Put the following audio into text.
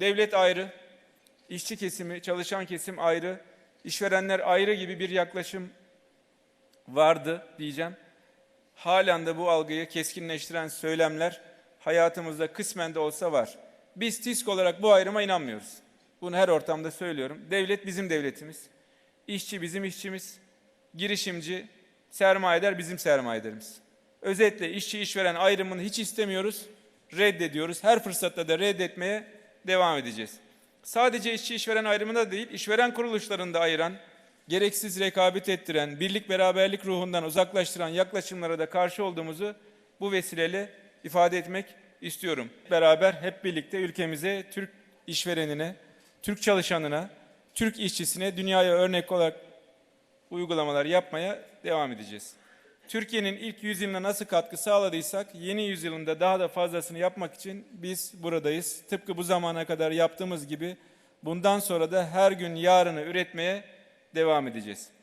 Devlet ayrı, işçi kesimi, çalışan kesim ayrı, işverenler ayrı gibi bir yaklaşım vardı diyeceğim. Halen de bu algıyı keskinleştiren söylemler hayatımızda kısmen de olsa var. Biz TİSK olarak bu ayrıma inanmıyoruz. Bunu her ortamda söylüyorum. Devlet bizim devletimiz. İşçi bizim işçimiz. Girişimci, sermayedar bizim sermayedarımız. Özetle işçi işveren ayrımını hiç istemiyoruz. Reddediyoruz. Her fırsatta da reddetmeye devam edeceğiz. Sadece işçi işveren ayrımında değil, işveren kuruluşlarını da ayıran, gereksiz rekabet ettiren, birlik beraberlik ruhundan uzaklaştıran yaklaşımlara da karşı olduğumuzu bu vesileyle ifade etmek istiyorum. Beraber hep birlikte ülkemize, Türk işverenine, Türk çalışanına, Türk işçisine dünyaya örnek olarak uygulamalar yapmaya devam edeceğiz. Türkiye'nin ilk yüzyılına nasıl katkı sağladıysak yeni yüzyılında daha da fazlasını yapmak için biz buradayız. Tıpkı bu zamana kadar yaptığımız gibi bundan sonra da her gün yarını üretmeye devam edeceğiz.